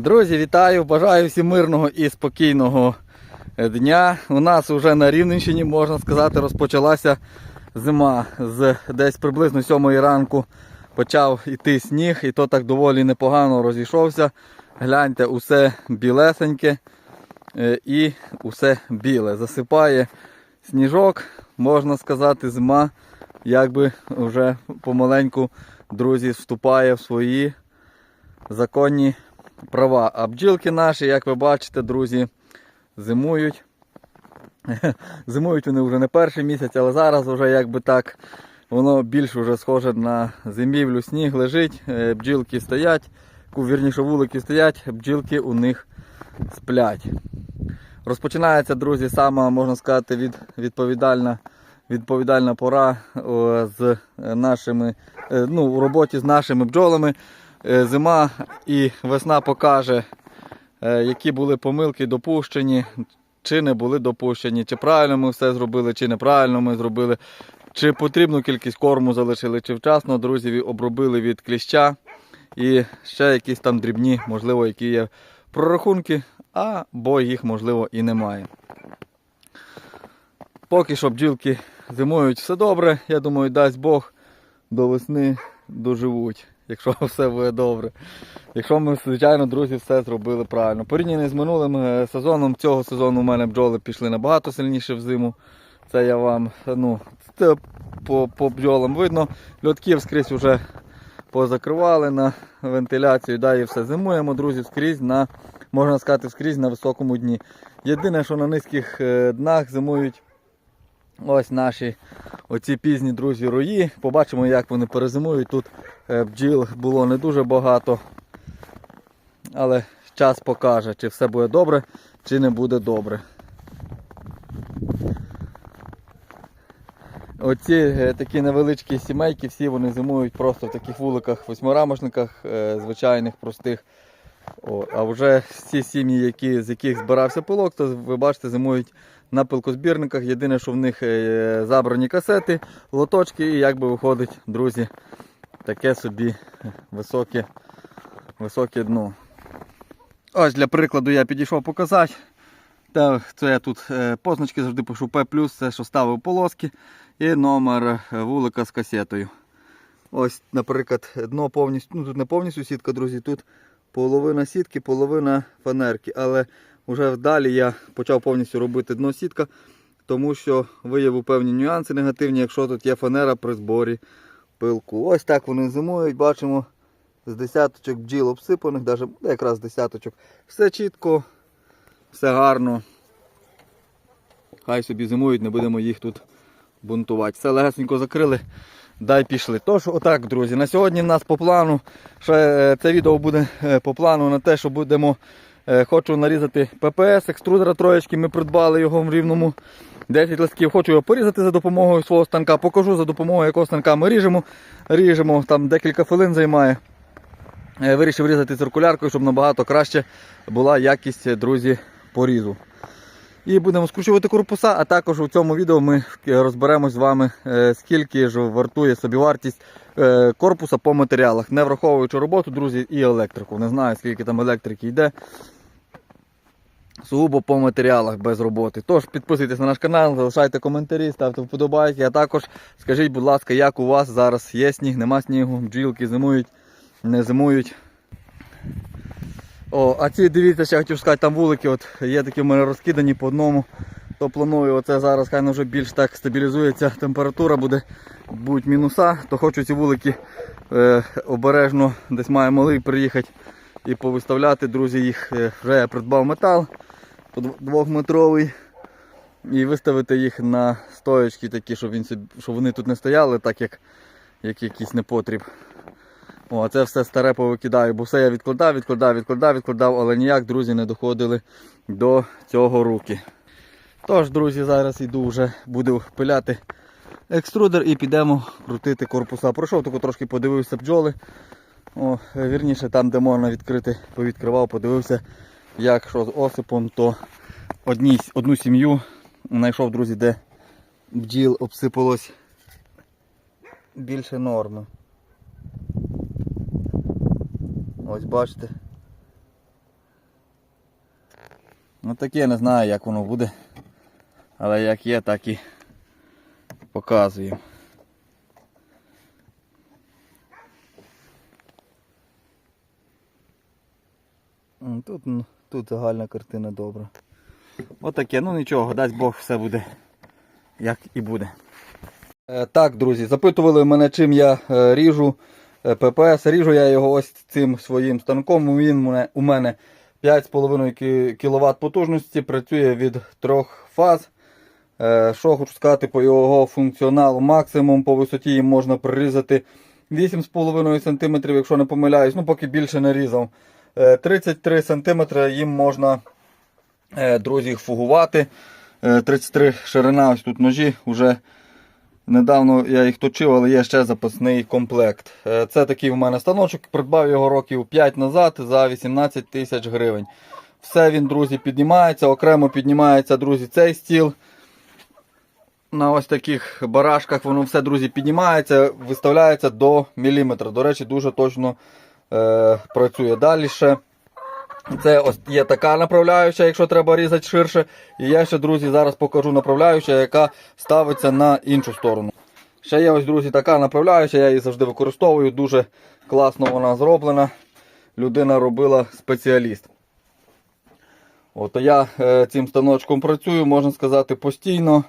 Друзі, вітаю! Бажаю всім мирного і спокійного е, дня. У нас вже на Рівненщині, можна сказати, розпочалася зима. З десь приблизно 7 ранку почав іти сніг, і то так доволі непогано розійшовся. Гляньте, усе білесеньке е, і усе біле. Засипає сніжок, можна сказати, зима якби вже помаленьку, друзі, вступає в свої законні права. А бджілки наші, як ви бачите, друзі, зимують. Зимують вони вже не перший місяць, але зараз вже якби так воно більш вже схоже на зимівлю. Сніг лежить, е, бджілки стоять, вірніше вулики стоять, бджілки у них сплять. Розпочинається, друзі, сама, можна сказати, від, відповідальна, відповідальна пора з нашими, е, ну, у роботі з нашими бджолами. Е, Зима і весна покаже, е, які були помилки допущені, чи не були допущені, чи правильно ми все зробили, чи неправильно ми зробили, чи потрібну кількість корму залишили, чи вчасно друзі обробили від кліща. І ще якісь там дрібні, можливо, які є прорахунки, або їх, можливо, і немає. Поки що бджілки зимують все добре. Я думаю, дасть Бог до весни доживуть, якщо все буде добре. Якщо ми, звичайно, друзі, все зробили правильно. Порівняно з минулим е, сезоном, цього сезону у мене бджоли пішли набагато сильніше в зиму. Це я вам ну, це по, по бджолам видно. Льотків скрізь вже позакривали на вентиляцію. Да, і все зимуємо, друзі, скрізь на, можна сказати, скрізь на високому дні. Єдине, що на низьких е, днах зимують ось наші оці пізні друзі рої. Побачимо, як вони перезимують. Тут е, бджіл було не дуже багато. Але час покаже, чи все буде добре, чи не буде добре. Оці е, такі невеличкі сімейки, всі вони зимують просто в таких вуликах, восьмирамошниках, е, звичайних, простих. О, а вже ці сім'ї, які, з яких збирався пилок, то ви бачите, зимують на пилкозбірниках. Єдине, що в них е, забрані касети, лоточки, і як би виходить, друзі, таке собі високе, високе дно. Ось для прикладу я підійшов показати. Та це я тут е, позначки завжди пишу P+, це що ставив полоски. І номер е, вулика з касетою. Ось, наприклад, дно повністю, ну тут не повністю сітка, друзі, тут половина сітки, половина фанерки. Але вже далі я почав повністю робити дно сітка, тому що виявив певні нюанси негативні, якщо тут є фанера при зборі пилку. Ось так вони зимують, бачимо з десяточок бджіл обсипаних, навіть якраз з десяточок. Все чітко, все гарно. Хай собі зимують, не будемо їх тут бунтувати. Все легесенько закрили, дай пішли. Тож, отак, друзі, на сьогодні в нас по плану, ще е, це відео буде е, по плану на те, що будемо, е, хочу нарізати ППС, екструдера троєчки, ми придбали його в рівному. 10 листків, хочу його порізати за допомогою свого станка. Покажу за допомогою якого станка ми ріжемо. Ріжемо, там декілька хвилин займає. Вирішив різати циркуляркою, щоб набагато краще була якість, друзі, порізу. І будемо скручувати корпуса, а також у цьому відео ми розберемось з вами, е, скільки ж вартує собівартість е, корпуса по матеріалах, не враховуючи роботу, друзі, і електрику. Не знаю, скільки там електрики йде. Сугубо по матеріалах без роботи. Тож підписуйтесь на наш канал, залишайте коментарі, ставте вподобайки. А також скажіть, будь ласка, як у вас зараз є сніг, нема снігу, бджілки зимують, не зимують. О, а ці дивіться, ще хотів сказати, там вулики от, є такі в мене розкидані по одному. То планую оце зараз, хай вже більш так стабілізується, температура буде, будуть мінуса, то хочу ці вулики е, обережно, десь має малий приїхати і повиставляти, друзі, їх е, вже я придбав метал двохметровий. І виставити їх на стоечки такі, щоб, він, щоб вони тут не стояли, так як, як якийсь непотріб. О, це все старе повикидаю, бо все я відкладав, відкладав, відкладав, відкладав, але ніяк, друзі, не доходили до цього руки. Тож, друзі, зараз йду вже, буду пиляти екструдер і підемо крутити корпуса. Пройшов тако трошки подивився бджоли. О, вірніше, там, де можна відкрити, повідкривав, подивився, як що з осипом, то одній, одну сім'ю знайшов, друзі, де бджіл обсипалось більше норми. Ось бачите. Ну таке не знаю, як воно буде. Але як є, так і показую. Тут, тут загальна картина добра. Отаке, ну нічого, дасть Бог, все буде як і буде. Е, Так, друзі, запитували мене, чим я е, ріжу ППС. Ріжу я його ось цим своїм станком. Він у мене- 5,5 кВт потужності, працює від трьох фаз. Е, Що хочу сказати по його функціоналу, максимум по висоті їм можна прирізати 8,5 см, якщо не помиляюсь, ну поки більше не різав. Е, 33 см їм можна, е, друзі, фугувати. Е, 33 ширина, ось тут ножі. Уже недавно я їх точив, але є ще запасний комплект. Е, Це такий в мене станочок, придбав його років 5 назад за 18 тисяч гривень. Все він, друзі, піднімається. Окремо піднімається, друзі, цей стіл. На ось таких барашках воно все, друзі, піднімається, виставляється до міліметра. До речі, дуже точно е, працює. Далі ще це ось є така направляюча, якщо треба різати ширше. І я ще, друзі, зараз покажу направляюча, яка ставиться на іншу сторону. Ще є ось, друзі, така направляюча, я її завжди використовую. Дуже класно вона зроблена. Людина робила спеціаліст. От я е, цим станочком працюю, можна сказати, постійно.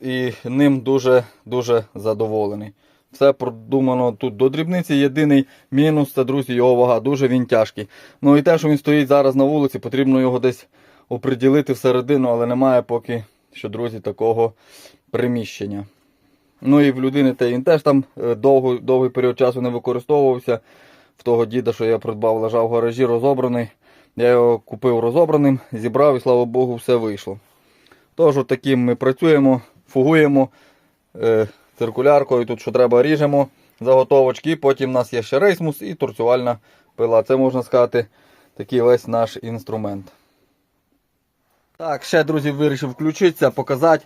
І ним дуже-дуже задоволений. Все продумано тут до дрібниці. Єдиний мінус це, друзі, його вага. Дуже він тяжкий. Ну і те, що він стоїть зараз на вулиці, потрібно його десь оприділити всередину, але немає поки що, друзі, такого приміщення. Ну і в людини те він теж там е, довгий, довгий період часу не використовувався. В того діда, що я придбав, лежав в гаражі розобраний. Я його купив розобраним, зібрав і слава Богу, все вийшло. Тож, таким ми працюємо, фугуємо е, циркуляркою, тут що треба ріжемо заготовочки. Потім у нас є ще рейсмус і торцювальна пила. Це можна сказати такий весь наш інструмент. Так, ще, друзі, вирішив включитися, показати,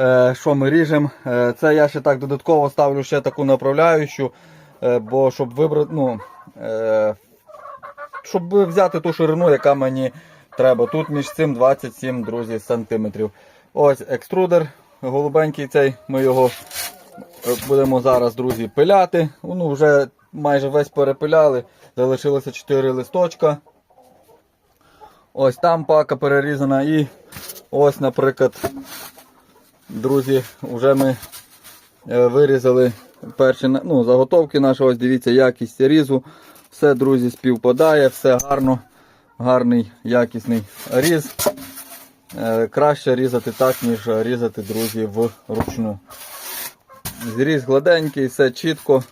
е, що ми ріжемо. Е, це я ще так додатково ставлю ще таку направляючу, е, бо щоб вибрати, ну, щоб взяти ту ширину, яка мені треба. Тут між цим 27, друзі, сантиметрів. Ось екструдер голубенький цей, ми його будемо зараз, друзі, пиляти. Ну, вже майже весь перепиляли. Залишилося 4 листочка. Ось там пака перерізана і ось, наприклад, друзі, вже ми е, вирізали перші ну, заготовки наші. Ось дивіться, якість різу. Все, друзі, співпадає, все гарно, гарний, якісний різ. Е, Краще різати так, ніж різати, друзі, вручну. Зріз гладенький, все чітко,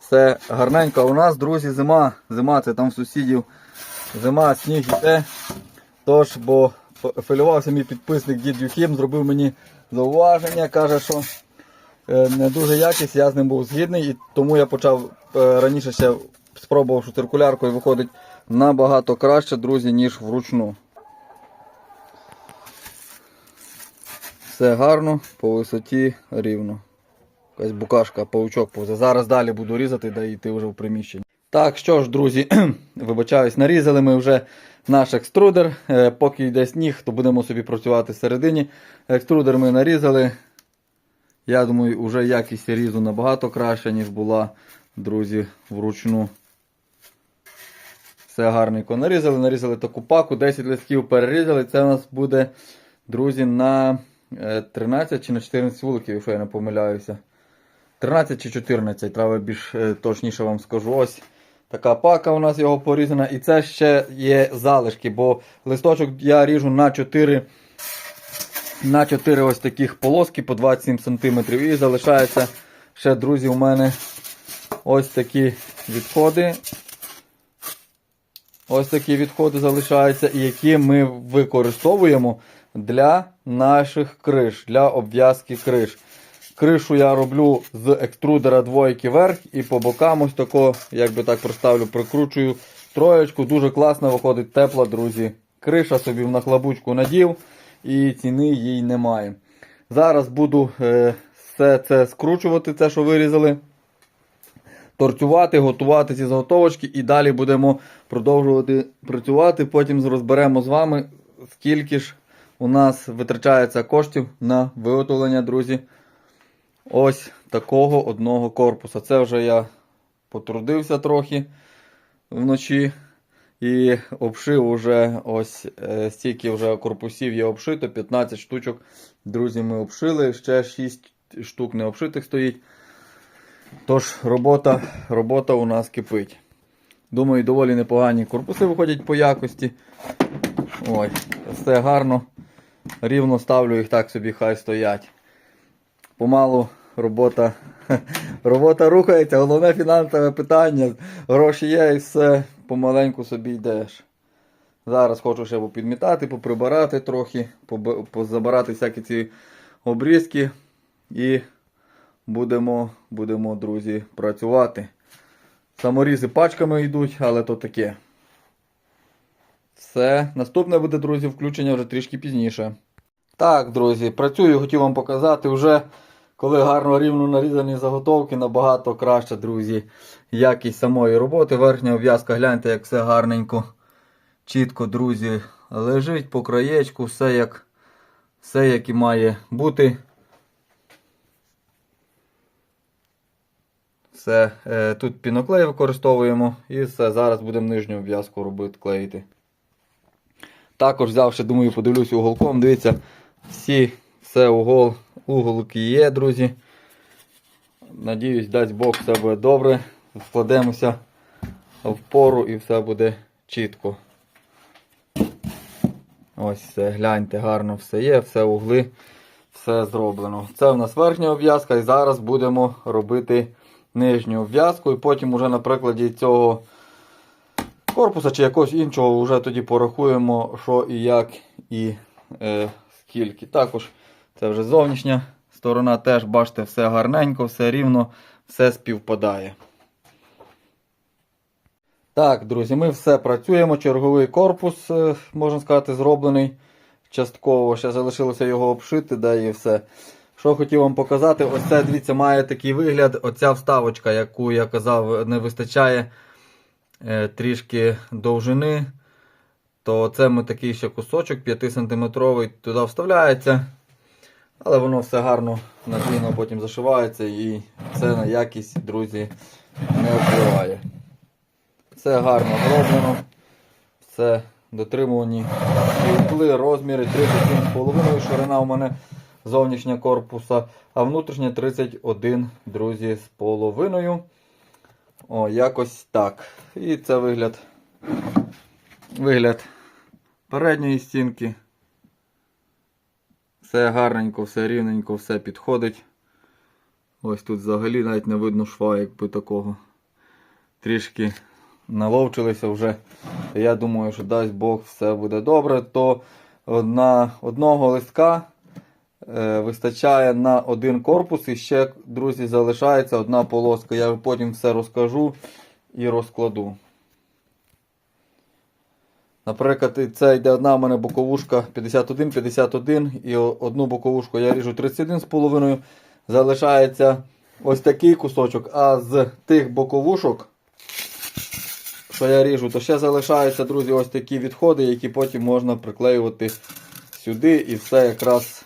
все гарненько. У нас, друзі, зима. Зима, це там сусідів. Зима, сніг іде. Тож, бо філювався мій підписник дід Юхім, зробив мені зауваження, каже, що е, не дуже якість, я з ним був згідний, і тому я почав е, раніше ще спробував що циркуляркою виходить набагато краще, друзі, ніж вручну. Все гарно, по висоті рівно. Якась букашка, паучок повзе. Зараз далі буду різати, да йти вже в приміщення. Так, що ж, друзі, вибачаюсь, нарізали ми вже наш екструдер. Е, Поки йде сніг, то будемо собі працювати всередині. Екструдер ми нарізали. Я думаю, вже якість різу набагато краща, ніж була, друзі, вручну. Все гарненько нарізали, нарізали таку паку, 10 листків перерізали. Це у нас буде, друзі, на е, 13 чи на 14 вуликів, якщо я не помиляюся. 13 чи 14, треба більш е, точніше вам скажу. Ось така пака у нас його порізана. І це ще є залишки, бо листочок я ріжу на 4 на 4 ось таких полоски по 27 см. І залишається ще, друзі, у мене ось такі відходи. Ось такі відходи залишаються, які ми використовуємо для наших криш, для обв'язки криш. Кришу я роблю з екструдера двойки вверх і по бокам ось тако, як би так проставлю, прикручую троєчку. Дуже класно виходить тепла, друзі. Криша собі в нахлобучку надів і ціни їй немає. Зараз буду е, все це скручувати, це, що вирізали. торцювати, готувати ці заготовочки і далі будемо продовжувати працювати. Потім розберемо з вами, скільки ж у нас витрачається коштів на виготовлення, друзі. Ось такого одного корпуса. Це вже я потрудився трохи вночі. І обшив уже ось е, стільки вже корпусів є обшито, 15 штучок. Друзі, ми обшили, ще 6 штук не обшитих стоїть. Тож робота, робота у нас кипить. Думаю, доволі непогані корпуси виходять по якості. Ой, все гарно. Рівно ставлю їх так собі, хай стоять. Помалу робота, робота рухається, головне фінансове питання. Гроші є і все, помаленьку собі йдеш. Зараз хочу ще попідмітати, поприбирати трохи, позабирати всякі ці обрізки і будемо, будемо, друзі, працювати. Саморізи пачками йдуть, але то таке. Все. Наступне буде, друзі, включення вже трішки пізніше. Так, друзі, працюю, хотів вам показати вже, коли гарно рівно нарізані заготовки, набагато краще, друзі, якість самої роботи. Верхня обв'язка, гляньте, як все гарненько, чітко, друзі, лежить по краєчку, все як, все як і має бути. Все, е, тут піноклей використовуємо і все, зараз будемо нижню обв'язку робити, клеїти. Також взяв ще, думаю, подивлюсь уголком. Дивіться, всі, все угол, уголки є, друзі. Надіюсь, дасть Бог, все буде добре. Складемося в пору і все буде чітко. Ось все, гляньте, гарно все є, все угли, все зроблено. Це в нас верхня обв'язка і зараз будемо робити нижню обв'язку. І потім уже на прикладі цього корпуса чи якогось іншого вже тоді порахуємо, що і як і е, скільки. Також це вже зовнішня сторона, теж бачите, все гарненько, все рівно, все співпадає. Так, друзі, ми все працюємо. Черговий корпус, е, можна сказати, зроблений частково. Ще залишилося його обшити, да і все. Що хотів вам показати, ось це, дивіться, має такий вигляд. Оця вставочка, яку я казав, не вистачає е, трішки довжини. То це ми такий ще кусочок 5 см туди вставляється. Але воно все гарно надійно потім зашивається і це на якість, друзі, не впливає. Все гарно зроблено. Все дотримувані угли, розміри 37,5 ширина у мене зовнішня корпуса, а внутрішня 31, друзі, з половиною. О, якось так. І це вигляд, вигляд передньої стінки. Все гарненько, все рівненько, все підходить. Ось тут взагалі навіть не видно шва, якби такого. Трішки наловчилися вже. Я думаю, що дасть Бог все буде добре. То на одного листка е, вистачає на один корпус і ще, друзі, залишається одна полоска. Я потім все розкажу і розкладу. Наприклад, це йде одна в мене боковушка 51-51 і одну боковушку я ріжу 31,5. Залишається ось такий кусочок, а з тих боковушок, що я ріжу, то ще залишаються, друзі, ось такі відходи, які потім можна приклеювати сюди і все якраз,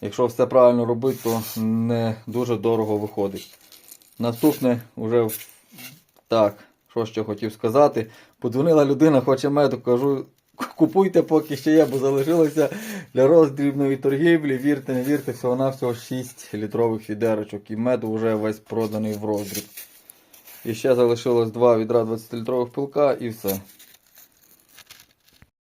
якщо все правильно робити, то не дуже дорого виходить. Наступне вже так, що ще хотів сказати. Подзвонила людина, хоче меду, кажу, купуйте, поки ще є, бо залишилося для роздрібної торгівлі. Вірте, не вірте, всього на всього 6 літрових відерочок. І мед вже весь проданий в роздріб. І ще залишилось два відра 20-літрових пилка і все.